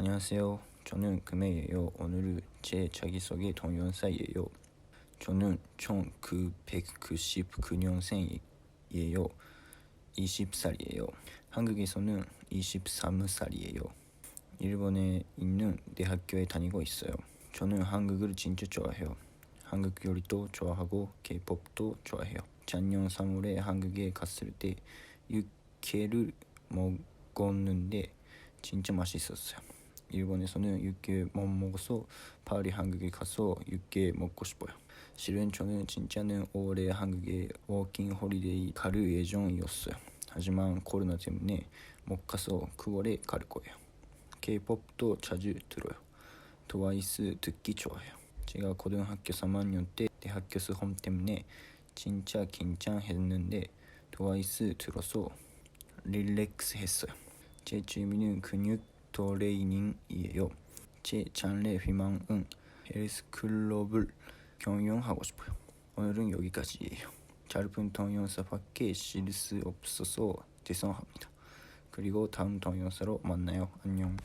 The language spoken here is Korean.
안녕하세요. 저는 금혜예요. 오늘은 제 자기소개 동영상이에요. 저는 1999년생이에요. 20살이에요. 한국에서는 23살이에요. 일본에 있는 대학교에 다니고 있어요. 저는 한국을 진짜 좋아해요. 한국 요리도 좋아하고 K-pop도 좋아해요. 작년 3월에 한국에 갔을 때 육회를 먹었는데 진짜 맛있었어요. 일본에서는 육회 못 먹어서 빨리 한국에 가서 육회 먹고 싶어요. 실은 저는 진짜는 올해 한국에 워킹 홀리데이 갈 예정이었어요. 하지만 코로나 때문에 못 가서 9월에 갈 거예요. K-pop도 자주 들어요. 트와이스 듣기 좋아해요. 제가 고등학교 3학년 때 대학교 수험 때문에 진짜 긴장했는데 트와이스 들어서 릴렉스 했어요. 제 취미는 근육 트레이닝이에요. 제 장래 희망은 헬스클럽을 경영하고 싶어요. 오늘은 여기까지예요. 짧은 동영상밖에 실수 없어서 죄송합니다. 그리고 다음 동영상으로 만나요. 안녕.